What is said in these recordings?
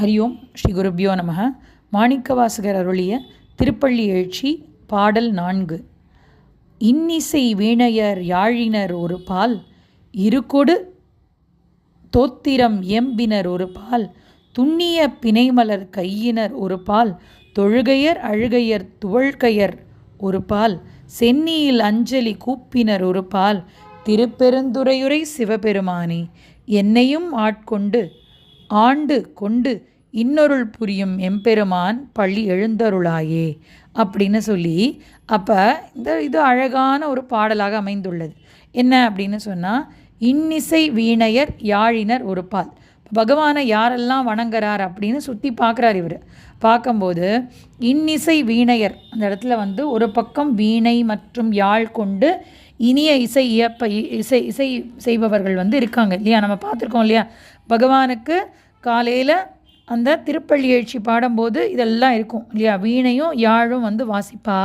ஹரி ஓம் ஸ்ரீ குருப்பியோ நம மாணிக்கவாசகர் அருளிய திருப்பள்ளி எழுச்சி பாடல் நான்கு. இன்னிசை வீணையர் யாழினர் ஒரு பால் இருகொடு தோத்திரம் எம்பினர் ஒரு பால் துண்ணிய பிணைமலர் கையினர் ஒரு பால் தொழுகையர் அழுகையர் துவழ்கையர் ஒரு பால் சென்னியில் அஞ்சலி கூப்பினர் ஒரு பால் திருப்பெருந்துறையுரை சிவபெருமானே என்னையும் ஆட்கொண்டு ஆண்டு கொண்டு இன்னொருள் புரியும் எம்பெருமான் பள்ளி எழுந்தருளாயே அப்படின்னு சொல்லி அப்போ இந்த இது அழகான ஒரு பாடலாக அமைந்துள்ளது. என்ன அப்படின்னு சொன்னால் இன்னிசை வீணையர் யாழினர் ஒரு பால். பகவானை யாரெல்லாம் வணங்குறார் அப்படின்னு சுற்றி பார்க்குறார் இவர். பார்க்கும்போது இன்னிசை வீணையர். அந்த இடத்துல வந்து ஒரு பக்கம் வீணை மற்றும் யாழ் கொண்டு இனிய இசை இயப்ப இசை இசை செய்பவர்கள் வந்து இருக்காங்க இல்லையா? நம்ம பார்த்துருக்கோம் இல்லையா? பகவானுக்கு காலையில் அந்த திருப்பள்ளி எழுச்சி பாடும்போது இதெல்லாம் இருக்கும் இல்லையா? வீணையும் யாழும் வந்து வாசிப்பா.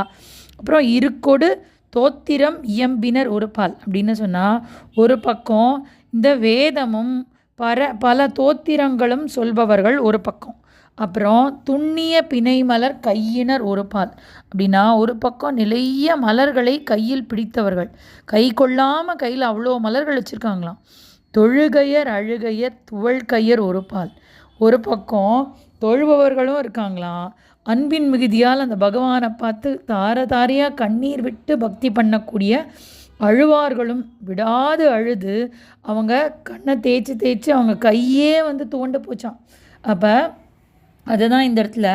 அப்புறம் இருக்கொடு தோத்திரம் இயம்பினர் ஒரு பால் அப்படின்னு சொன்னால் ஒரு பக்கம் இந்த வேதமும் பர பல தோத்திரங்களும் சொல்பவர்கள் ஒரு பக்கம். அப்புறம் துண்ணிய பிணை மலர் கையினர் ஒரு பால் அப்படின்னா ஒரு பக்கம் நிறைய மலர்களை கையில் பிடித்தவர்கள். கை கொள்ளாமல் கையில் அவ்வளோ மலர்கள் வச்சுருக்காங்களாம். தொழுகையர் அழுகையர் துவழ்கையர் ஒரு பால். ஒரு பக்கம் தொழுபவர்களும் இருக்காங்களாம். அன்பின் மிகுதியால் அந்த பகவானை பார்த்து தார தாரையாக கண்ணீர் விட்டு பக்தி பண்ணக்கூடிய அழுவார்களும் விடாது அழுது அவங்க கண்ணை தேய்ச்சி தேய்ச்சி அவங்க கையே வந்து துவண்டு போச்சான் அப்போ அதுதான் இந்த இடத்துல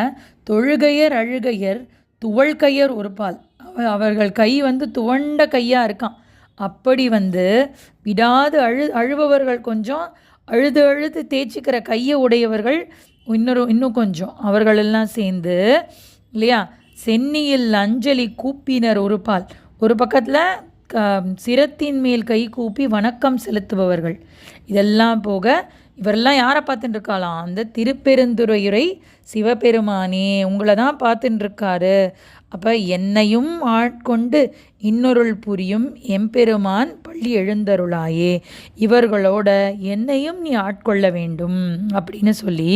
தொழுகையர் அழுகையர் துவழ்கையர் ஒரு பால். அவ அவர்கள் கை வந்து துவண்ட கையாக இருக்கான் அப்படி வந்து விடாது அழு அழுபவர்கள் கொஞ்சம் அழுது அழுது தேய்ச்சிக்கிற கையை உடையவர்கள் இன்னொரு இன்னும் கொஞ்சம். அவர்களெல்லாம் சேர்ந்து இல்லையா? சென்னியில் அஞ்சலி கூப்பினர் ஒரு பால். ஒரு பக்கத்தில் க சிரத்தின் மேல் கை கூப்பி வணக்கம் செலுத்துபவர்கள். இதெல்லாம் போக இவரெல்லாம் யாரை பார்த்துட்டு இருக்காளாம் அந்த திருப்பெருந்துறையுரை சிவபெருமானே உங்களை தான் பார்த்துட்டு இருக்காரு அப்போ என்னையும் ஆட்கொண்டு இன்னொருள் புரியும் எம்பெருமான் பள்ளி எழுந்தருளாயே. இவர்களோட என்னையும் நீ ஆட்கொள்ள வேண்டும் அப்படின்னு சொல்லி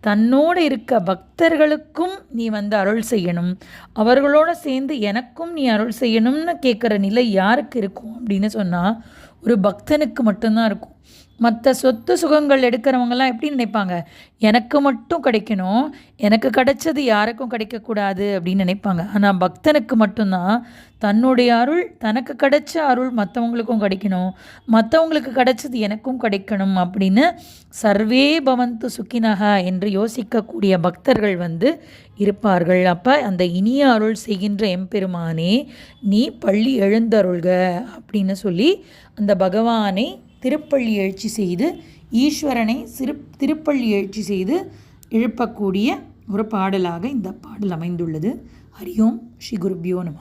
தன்னோடு இருக்க பக்தர்களுக்கும் நீ வந்து அருள் செய்யணும். அவர்களோட சேர்ந்து எனக்கும் நீ அருள் செய்யணும்னு கேட்குற நிலை யாருக்கு இருக்கும் அப்படின்னு சொன்னால் ஒரு பக்தனுக்கு மட்டும்தான் இருக்கும். மற்ற சொத்து சுகங்கள் எடுக்கிறவங்கலாம் எப்படி நினைப்பாங்க? எனக்கு மட்டும் கிடைக்கணும் எனக்கு கிடைச்சது யாருக்கும் கிடைக்கக்கூடாது அப்படின்னு நினைப்பாங்க. ஆனால் பக்தனுக்கு மட்டும்தான். தன்னுடைய அருள் தனக்கு கிடைச்ச அருள் மற்றவங்களுக்கும் கிடைக்கணும். மற்றவங்களுக்கு கிடைச்சது எனக்கும் கிடைக்கணும் அப்படின்னு சர்வே பவந்து சுக்கினக என்று யோசிக்கக்கூடிய பக்தர்கள் வந்து இருப்பார்கள். அப்போ அந்த இனிய அருள் செய்கின்ற எம்பெருமானே நீ பள்ளி எழுந்தருள்க அப்படின்னு சொல்லி அந்த பகவானை திருப்பள்ளி எழுச்சி செய்து ஈஸ்வரனை சிறு திருப்பள்ளி எழுச்சி செய்து எழுப்பக்கூடிய ஒரு பாடலாக இந்த பாடல் அமைந்துள்ளது. ஹரியோம் ஸ்ரீ குருபியோ நம